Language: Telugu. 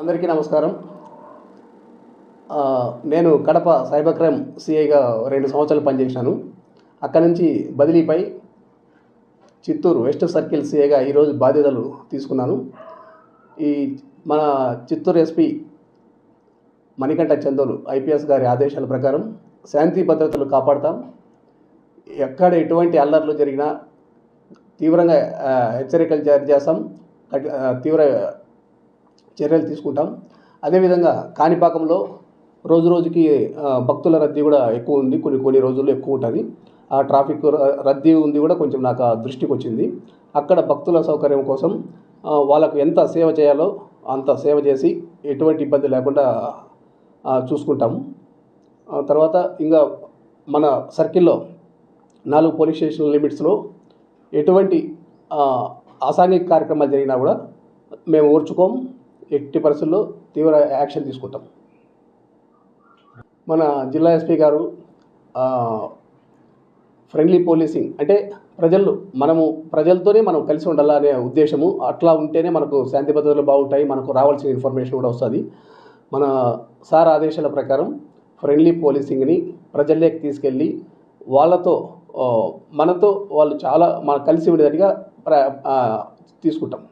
అందరికీ నమస్కారం. నేను కడప సైబర్ క్రైమ్ సిఐగా రెండు సంవత్సరాలు పనిచేశాను. అక్కడి నుంచి బదిలీపై చిత్తూరు వెస్ట్ సర్కిల్ సిఐగా ఈరోజు బాధ్యతలు తీసుకున్నాను. ఈ మన చిత్తూరు ఎస్పీ మణికంఠ చందోలు ఐపీఎస్ గారి ఆదేశాల ప్రకారం శాంతి భద్రతలు కాపాడతాం. ఎక్కడ ఎటువంటి అల్లర్లు జరిగినా తీవ్రంగా హెచ్చరికలు జారీ చేస్తాం. తీవ్ర చర్యలు తీసుకుంటాం. అదేవిధంగా కాణిపాకంలో రోజు రోజుకి భక్తుల రద్దీ కూడా ఎక్కువ ఉంది. కొన్ని కొన్ని రోజుల్లో ఎక్కువ ఉంటుంది. ఆ ట్రాఫిక్ రద్దీ ఉంది కూడా కొంచెం నాకు దృష్టికి వచ్చింది. అక్కడ భక్తుల సౌకర్యం కోసం వాళ్ళకు ఎంత సేవ చేయాలో అంత సేవ చేసి ఎటువంటి ఇబ్బంది లేకుండా చూసుకుంటాము తర్వాత ఇంకా మన సర్కిల్లో నాలుగు పోలీస్ స్టేషన్ లిమిట్స్లో ఎటువంటి అసాంఘిక కార్యక్రమాలు జరిగినా కూడా మేము ఓర్చుకోం. ఎట్టి పరిస్థితుల్లో తీవ్ర యాక్షన్ తీసుకుంటాం. మన జిల్లా ఎస్పీ గారు ఫ్రెండ్లీ పోలీసింగ్ అంటే ప్రజలు మనము ప్రజలతోనే మనం కలిసి ఉండాలనే ఉద్దేశము. అట్లా ఉంటేనే మనకు శాంతి భద్రతలు బాగుంటాయి మనకు రావాల్సిన ఇన్ఫర్మేషన్ కూడా వస్తుంది. మన సార్ ఆదేశాల ప్రకారం ఫ్రెండ్లీ పోలీసింగ్ని ప్రజల్లోకి తీసుకెళ్ళి వాళ్ళతో మనతో వాళ్ళు చాలా మన కలిసి ఉండేటట్టుగా ప్ర తీసుకుంటాం.